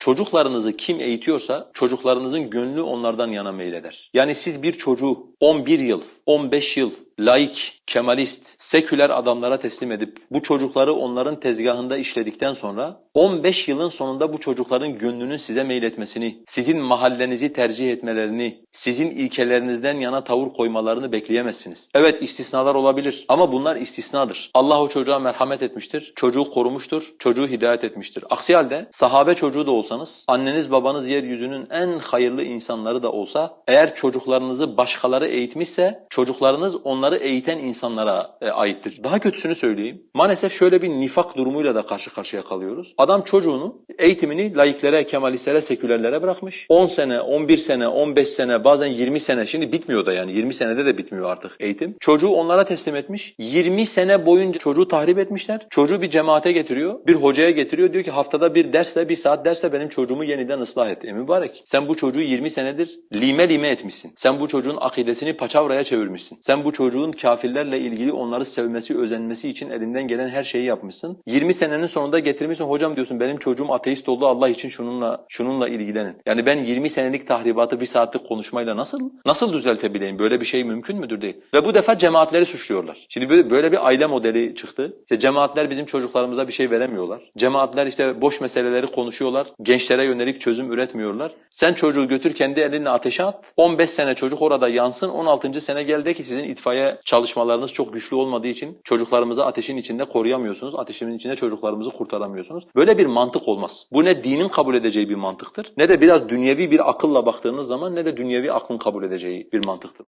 Çocuklarınızı kim eğitiyorsa çocuklarınızın gönlü onlardan yana meyleder. Yani siz bir çocuğu 11 yıl, 15 yıl laik, kemalist, seküler adamlara teslim edip bu çocukları onların tezgahında işledikten sonra 15 yılın sonunda bu çocukların gönlünün size meyletmesini, sizin mahallenizi tercih etmelerini, sizin ilkelerinizden yana tavır koymalarını bekleyemezsiniz. Evet istisnalar olabilir ama bunlar istisnadır. Allah o çocuğa merhamet etmiştir, çocuğu korumuştur, çocuğu hidayet etmiştir. Aksi halde sahabe çocuğu da olsanız, anneniz babanız yeryüzünün en hayırlı insanları da olsa, eğer çocuklarınızı başkaları eğitmişse, çocuklarınız onları eğiten insanlara e, aittir. Daha kötüsünü söyleyeyim. Maalesef şöyle bir nifak durumuyla da karşı karşıya kalıyoruz. Adam çocuğunu eğitimini laiklere, kemalistlere, sekülerlere bırakmış. 10 sene, 11 sene, 15 sene, bazen 20 sene, şimdi bitmiyor da yani 20 senede de bitmiyor artık eğitim. Çocuğu onlara teslim etmiş. 20 sene boyunca çocuğu tahrip etmişler. Çocuğu bir cemaate getiriyor, bir hocaya getiriyor. Diyor ki haftada bir dersle, bir saat dersle benim çocuğumu yeniden ıslah et. E mübarek. Sen bu çocuğu 20 senedir lime lime etmişsin. Sen bu çocuğun akidesini paçavraya çevirmişsin. Sen bu çocuğun kafirlerle ilgili onları sevmesi, özenmesi için elinden gelen her şeyi yapmışsın. 20 senenin sonunda getirmişsin hocam diyorsun benim çocuğum ateist oldu Allah için şununla şununla ilgilenin. Yani ben 20 senelik tahribatı bir saatlik konuşmayla nasıl nasıl düzeltebileyim? Böyle bir şey mümkün müdür değil. Ve bu defa cemaatleri suçluyorlar. Şimdi böyle, böyle bir aile modeli çıktı. İşte cemaatler bizim çocuklarımıza bir şey veremiyorlar. Cemaatler işte boş meseleleri konuşuyorlar. Gençlere yönelik çözüm üretmiyorlar. Sen çocuğu götür kendi elinle ateşe at. 15 sene çocuk orada yansın. 16. sene gel de ki sizin itfaiye çalışmalarınız çok güçlü olmadığı için çocuklarımızı ateşin içinde koruyamıyorsunuz. Ateşin içinde çocuklarımızı kurtaramıyorsunuz. Böyle bir mantık olmaz. Bu ne dinin kabul edeceği bir mantıktır ne de biraz dünyevi bir akılla baktığınız zaman ne de dünyevi aklın kabul edeceği bir mantıktır.